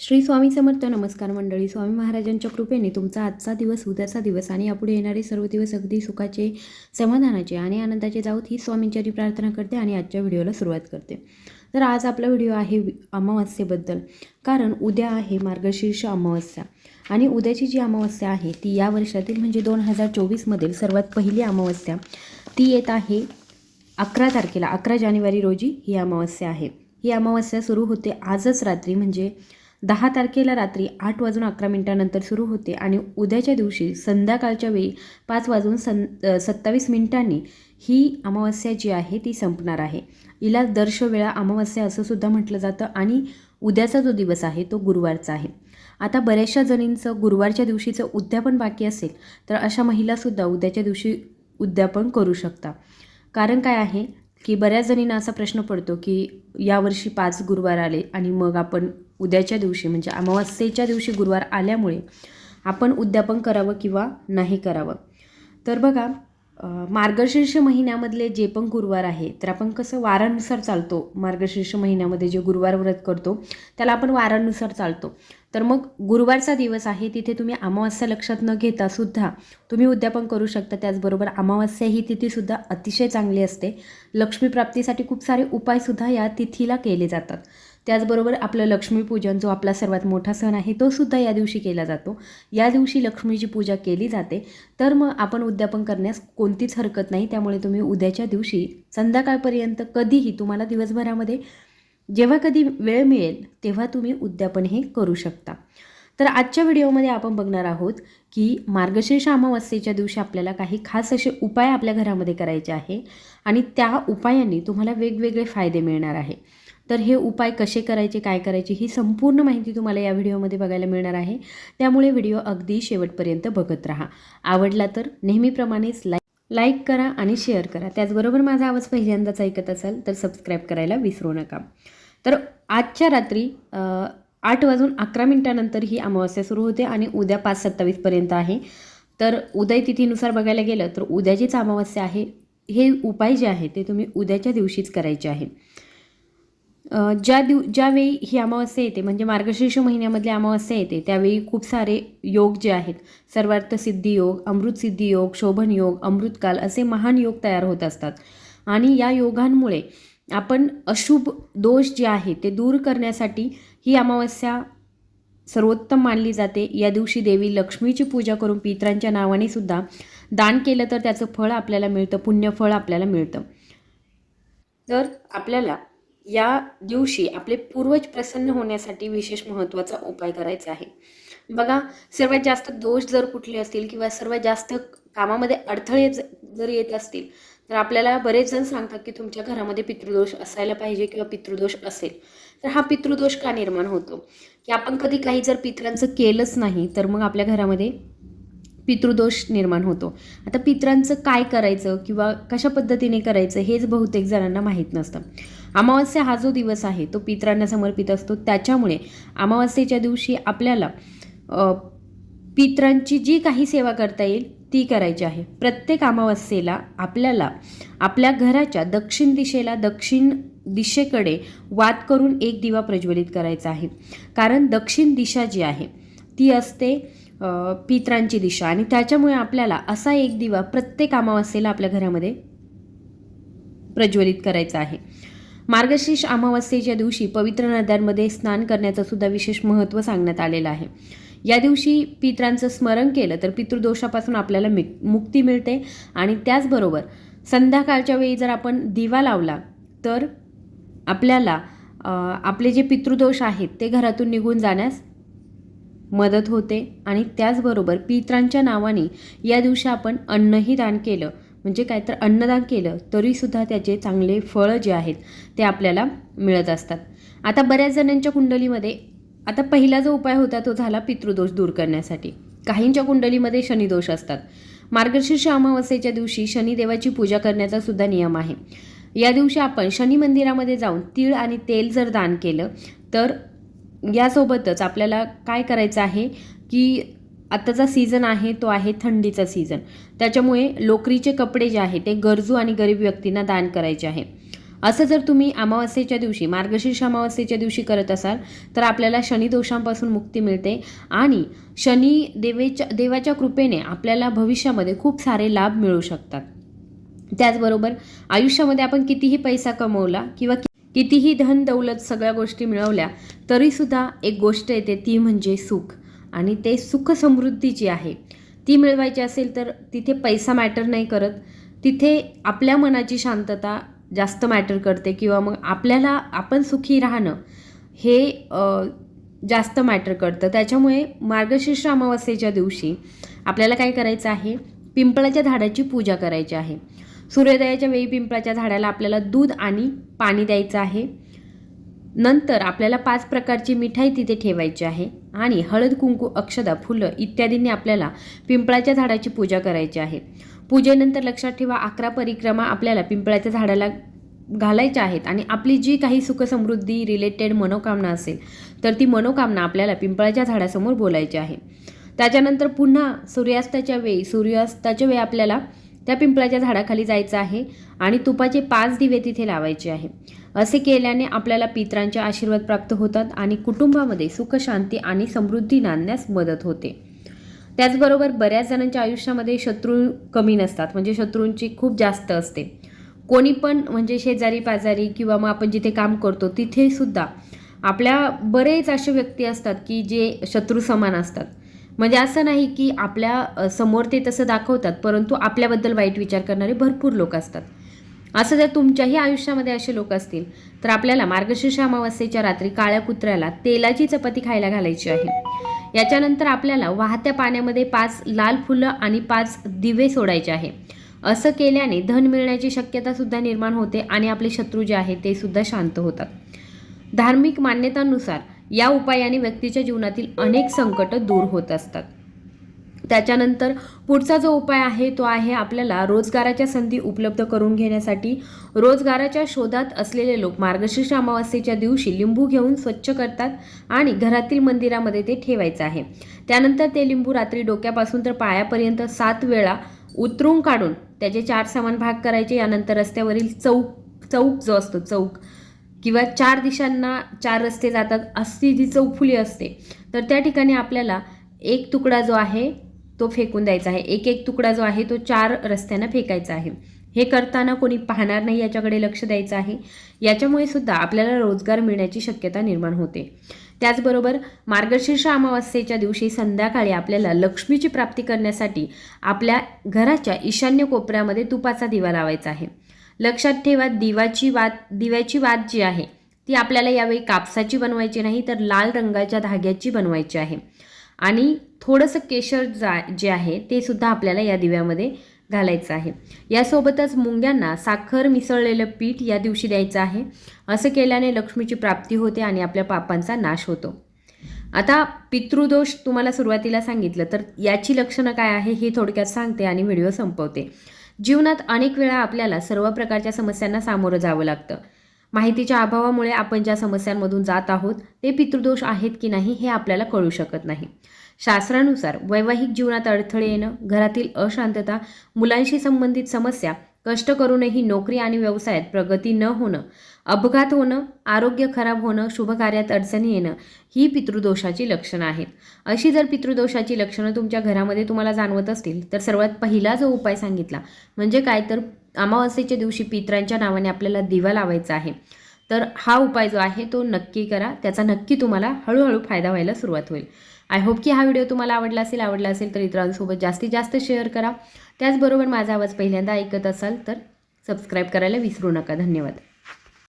श्री स्वामी समर्थ नमस्कार मंडळी स्वामी महाराजांच्या कृपेने तुमचा आजचा दिवस उद्याचा दिवस आणि यापुढे येणारे सर्व दिवस अगदी सुखाचे समाधानाचे आणि आनंदाचे जाऊत ही स्वामींच्यारी प्रार्थना करते आणि आजच्या व्हिडिओला सुरुवात करते. तर आज आपला व्हिडिओ आहे अमावास्येबद्दल अमावस्येबद्दल. कारण उद्या आहे मार्गशीर्ष अमावस्या आणि उद्याची जी अमावस्या आहे ती या वर्षातील म्हणजे दोन हजार चोवीसमधील सर्वात पहिली अमावस्या ती येत आहे अकरा तारखेला अकरा जानेवारी रोजी ही अमावस्या आहे. ही अमावस्या सुरू होते आजच रात्री म्हणजे दहा तारखेला रात्री आठ वाजून अकरा मिनिटानंतर सुरू होते आणि उद्याच्या दिवशी संध्याकाळच्या वेळी पाच वाजून सं सत्तावीस मिनिटांनी ही अमावस्या जी आहे ती संपणार आहे. हिला दर्शवेळा अमावस्या असं सुद्धा म्हटलं जातं आणि उद्याचा जो दिवस आहे तो गुरुवारचा आहे. आता बऱ्याचशा जणींचं गुरुवारच्या दिवशीचं उद्यापन बाकी असेल तर अशा महिलासुद्धा उद्याच्या दिवशी उद्यापन करू शकता. कारण काय आहे की बऱ्याच जणींना असा प्रश्न पडतो की यावर्षी पाच गुरुवार आले आणि मग आपण उद्याच्या दिवशी म्हणजे अमावास्येच्या दिवशी गुरुवार आल्यामुळे आपण उद्यापन करावं किंवा नाही करावं. तर बघा मार्गशीर्ष महिन्यामधले जे पण गुरुवार आहे तर आपण कसं वारानुसार चालतो. मार्गशीर्ष महिन्यामध्ये जे गुरुवार व्रत करतो त्याला आपण वारानुसार चालतो. तर मग गुरुवारचा दिवस आहे तिथे तुम्ही अमावास्या लक्षात न घेता सुद्धा तुम्ही उद्यापन करू शकता. त्याचबरोबर अमावास्या ही तिथीसुद्धा अतिशय चांगली असते. लक्ष्मीप्राप्तीसाठी खूप सारे उपायसुद्धा या तिथीला केले जातात. त्याचबरोबर आपलं लक्ष्मीपूजन जो आपला सर्वात मोठा सण आहे तो सुद्धा या दिवशी केला जातो. या दिवशी लक्ष्मीची पूजा केली जाते. तर मग आपण उद्यापन करण्यास कोणतीच हरकत नाही. त्यामुळे तुम्ही उद्याच्या दिवशी संध्याकाळपर्यंत कधीही तुम्हाला दिवसभरामध्ये जेव्हा कधी वेळ मिळेल तेव्हा तुम्ही उद्यापन हे करू शकता. तर आजच्या व्हिडिओमध्ये आपण बघणार आहोत की मार्गशीर्ष अमावस्येच्या दिवशी आपल्याला काही खास असे उपाय आपल्या घरामध्ये करायचे आहे आणि त्या उपायांनी तुम्हाला वेगवेगळे फायदे मिळणार आहे. तर हे उपाय कसे करायचे काय करायचे ही संपूर्ण माहिती तुम्हाला या व्हिडिओमध्ये बघायला मिळणार आहे. त्यामुळे व्हिडिओ अगदी शेवटपर्यंत बघत राहा. आवडला तर नेहमीप्रमाणेच लाईक लाईक करा आणि शेअर करा. त्याचबरोबर माझा आवाज पहिल्यांदाच ऐकत असाल तर सबस्क्राईब करायला विसरू नका. तर आजच्या रात्री आठ वाजून अकरा मिनिटानंतर ही अमावस्या सुरू होते आणि उद्या पाच सत्तावीसपर्यंत आहे. तर उदय तिथीनुसार बघायला गेलं तर उद्याचीच अमावस्या आहे. हे उपाय जे आहे ते तुम्ही उद्याच्या दिवशीच करायचे आहे. ज्या दिव ज्यावेळी ही अमावस्या येते म्हणजे मार्गशीर्ष महिन्यामधली अमावस्या येते त्यावेळी खूप सारे योग जे आहेत सर्वार्थ सिद्धी योग अमृतसिद्धी योग शोभन योग अमृतकाल असे महान योग तयार होत असतात. आणि या योगांमुळे आपण अशुभ दोष जे आहे ते दूर करण्यासाठी ही अमावस्या सर्वोत्तम मानली जाते. या दिवशी देवी लक्ष्मीची पूजा करून पित्रांच्या नावाने सुद्धा दान केलं तर त्याचं फळ आपल्याला मिळतं पुण्यफळ आपल्याला मिळतं. तर आपल्याला या दिवशी आपले पूर्वज प्रसन्न होण्यासाठी विशेष महत्त्वाचा उपाय करायचा आहे. बघा सर्वात जास्त दोष जर कुठले असतील किंवा सर्वात जास्त कामामध्ये अडथळे जर येत असतील तर आपल्याला बरेच जण सांगतात की तुमच्या घरामध्ये पितृदोष असायला पाहिजे किंवा पितृदोष असेल. तर हा पितृदोष का निर्माण होतो? की आपण कधी काही जर पित्रांचं केलंच नाही तर मग आपल्या घरामध्ये पितृदोष निर्माण होतो. आता पित्रांचं काय करायचं किंवा कशा पद्धतीने करायचं हेच बहुतेक जणांना माहीत नसतं. अमावस्या हा जो दिवस आहे तो पित्रांना समर्पित असतो. त्याच्यामुळे अमावस्येच्या दिवशी आपल्याला पित्रांची जी काही सेवा करता येईल ती करायची आहे. प्रत्येक अमावस्येला आपल्याला आपल्या घराच्या दक्षिण दिशेला दक्षिण दिशेकडे वाद करून एक दिवा प्रज्वलित करायचा आहे. कारण दक्षिण दिशा जी आहे ती असते पित्रांची दिशा. आणि त्याच्यामुळे आपल्याला असा एक दिवा प्रत्येक अमावस्येला आपल्या घरामध्ये प्रज्वलित करायचा आहे. मार्गशीर्ष अमावस्येच्या दिवशी पवित्र नद्यांमध्ये स्नान करण्याचं सुद्धा विशेष महत्त्व सांगण्यात आलेलं आहे. या दिवशी पित्रांचं स्मरण केलं तर पितृदोषापासून आपल्याला मि मुक्ती मिळते आणि त्याचबरोबर संध्याकाळच्या वेळी जर आपण दिवा लावला तर आपल्याला आपले जे पितृदोष आहेत ते घरातून निघून जाण्यास मदत होते आणि त्याचबरोबर पित्रांच्या नावाने या दिवशी आपण अन्नही दान केलं. म्हणजे काय तर अन्नदान केलं तरीसुद्धा त्याचे चांगले फळं जे आहेत ते आपल्याला मिळत असतात. आता बऱ्याच जणांच्या कुंडलीमध्ये आता पहिला जो उपाय होता तो झाला पितृदोष दूर करण्यासाठी. काहींच्या कुंडलीमध्ये शनिदोष असतात. मार्गशीर्ष अमावस्येच्या दिवशी शनिदेवाची पूजा करण्याचा सुद्धा नियम आहे. या दिवशी आपण शनी मंदिरामध्ये जाऊन तीळ आणि तेल जर दान केलं तर यासोबतच आपल्याला काय करायचं आहे की आत्ताचा सीझन आहे तो आहे थंडीचा सीझन त्याच्यामुळे लोकरीचे कपडे जे आहे ते गरजू आणि गरीब व्यक्तींना दान करायचे आहे. असं जर तुम्ही अमावस्येच्या दिवशी मार्गशीर्ष अमावस्येच्या दिवशी करत असाल तर आपल्याला शनिदोषांपासून मुक्ती मिळते आणि शनी देवेच्या देवाच्या कृपेने आपल्याला भविष्यामध्ये खूप सारे लाभ मिळू शकतात. त्याचबरोबर आयुष्यामध्ये आपण कितीही पैसा कमवला किंवा कितीही धन दौलत सगळ्या गोष्टी मिळवल्या तरीसुद्धा एक गोष्ट येते ती म्हणजे सुख. आणि ते सुख समृद्धी जी आहे ती मिळवायची असेल तर तिथे पैसा मॅटर नाही करत. तिथे आपल्या मनाची शांतता जास्त मॅटर करते किंवा मग आपल्याला आपण सुखी राहणं हे जास्त मॅटर करतं. त्याच्यामुळे मार्गशीर्ष अमावस्येच्या दिवशी आपल्याला काय करायचं आहे? पिंपळाच्या झाडाची पूजा करायची आहे. सूर्योदयाच्या वेळी पिंपळाच्या झाडाला आपल्याला दूध आणि पाणी द्यायचं आहे. नंतर आपल्याला पाच प्रकारची मिठाई तिथे ठेवायची आहे आणि हळद कुंकू अक्षदा फुलं इत्यादींनी आपल्याला पिंपळाच्या झाडाची पूजा करायची आहे. पूजेनंतर लक्षात ठेवा अकरा परिक्रमा आपल्याला पिंपळाच्या झाडाला घालायच्या आहेत आणि आपली जी काही सुखसमृद्धी रिलेटेड मनोकामना असेल तर ती मनोकामना आपल्याला पिंपळाच्या झाडासमोर बोलायची आहे. त्याच्यानंतर पुन्हा सूर्यास्ताच्या वेळी सूर्यास्ताच्या वेळी आपल्याला त्या पिंपळाच्या झाडाखाली जायचं आहे आणि तुपाचे पाच दिवे तिथे लावायचे आहे. असे केल्याने आपल्याला पित्रांचे आशीर्वाद प्राप्त होतात आणि कुटुंबामध्ये सुख शांती आणि समृद्धी नांदण्यास मदत होते. त्याचबरोबर बऱ्याच जणांच्या आयुष्यामध्ये शत्रू कमी नसतात म्हणजे शत्रूंची खूप जास्त असते. कोणी पण म्हणजे शेजारी पाजारी किंवा मग आपण जिथे काम करतो तिथेसुद्धा आपल्या बरेच असे व्यक्ती असतात की जे शत्रू समान असतात. म्हणजे असं नाही की आपल्यासमोर ते तसं दाखवतात परंतु आपल्याबद्दल वाईट विचार करणारे भरपूर लोक असतात. असं जर तुमच्याही आयुष्यामध्ये असे लोक असतील तर आपल्याला मार्गशीर्ष अमावस्येच्या रात्री काळ्या कुत्र्याला तेलाची चपाती खायला घालायची आहे. याच्यानंतर आपल्याला वाहत्या पाण्यामध्ये पाच लाल फुलं आणि पाच दिवे सोडायचे आहे. असं केल्याने धन मिळण्याची शक्यता सुद्धा निर्माण होते आणि आपले शत्रू जे आहेत ते सुद्धा शांत होतात. धार्मिक मान्यतांनुसार या उपायाने व्यक्तीच्या जीवनातील अनेक संकट दूर होत असतात. त्याच्यानंतर पुढचा जो उपाय आहे तो आहे आपल्याला रोजगाराच्या संधी उपलब्ध करून घेण्यासाठी. रोजगाराच्या शोधात असलेले लोक मार्गशीर्ष अमावास्येच्या दिवशी लिंबू घेऊन स्वच्छ करतात आणि घरातील मंदिरामध्ये ते ठेवायचं आहे. त्यानंतर ते लिंबू रात्री डोक्यापासून तर पायापर्यंत सात वेळा उतरून काढून त्याचे चार समान भाग करायचे. यानंतर रस्त्यावरील चौक चौक जो असतो चौक किंवा चार दिशांना चार रस्ते जातात अशी जी चौफुली असते तर त्या ठिकाणी आपल्याला एक तुकडा जो आहे तो फेकून द्यायचा आहे. एक एक तुकडा जो आहे तो चार रस्त्यांना फेकायचा आहे. हे करताना कोणी पाहणार नाही याच्याकडे लक्ष द्यायचं आहे. याच्यामुळे सुद्धा आपल्याला रोजगार मिळण्याची शक्यता निर्माण होते. त्याचबरोबर मार्गशीर्ष अमावस्येच्या दिवशी संध्याकाळी आपल्याला लक्ष्मीची प्राप्ती करण्यासाठी आपल्या घराच्या ईशान्य कोपऱ्यामध्ये तुपाचा दिवा लावायचा आहे. लक्षात ठेवा दिवाची वात दिव्याची वात जी आहे ती आपल्याला यावेळी कापसाची बनवायची नाही तर लाल रंगाच्या धाग्याची बनवायची आहे. आणि थोडंसं केशर जा जे आहे ते सुद्धा आपल्याला या दिव्यामध्ये घालायचं आहे. यासोबतच मुंग्यांना साखर मिसळलेलं पीठ या दिवशी द्यायचं आहे. असं केल्याने लक्ष्मीची प्राप्ती होते आणि आपल्या पापांचा नाश होतो. आता पितृदोष तुम्हाला सुरुवातीला सांगितलं तर याची लक्षणं काय आहे हे थोडक्यात सांगते आणि व्हिडिओ संपवते. जीवनात अनेक वेळा आपल्याला सर्व प्रकारच्या समस्यांना सामोरं जावं लागतं. माहितीच्या अभावामुळे आपण ज्या समस्यांमधून जात आहोत ते पितृदोष आहेत की नाही हे आपल्याला कळू शकत नाही. शास्त्रानुसार वैवाहिक जीवनात अडथळे येणं घरातील अशांतता मुलांशी संबंधित समस्या कष्ट करूनही नोकरी आणि व्यवसायात प्रगती न होणं अपघात होणं आरोग्य खराब होणं शुभकार्यात अडचणी येणं ही पितृदोषाची लक्षणं आहेत. अशी जर पितृदोषाची लक्षणं तुमच्या घरामध्ये तुम्हाला जाणवत असतील तर सर्वात पहिला जो उपाय सांगितला म्हणजे काय? तर अमावस्येच्या दिवशी पित्रांच्या नावाने आपल्याला दिवा लावायचा आहे. तर हा उपाय जो आहे तो नक्की करा. त्याचा नक्की तुम्हाला हळूहळू फायदा व्हायला सुरुवात होईल. आय होप की हा व्हिडिओ तुम्हाला आवडला असेल आवडला असेल तर इतरांसोबत जास्तीत जास्त शेअर करा. त्याचबरोबर माझा आवाज पहिल्यांदा ऐकत असाल तर सबस्क्राईब करायला विसरू नका. धन्यवाद.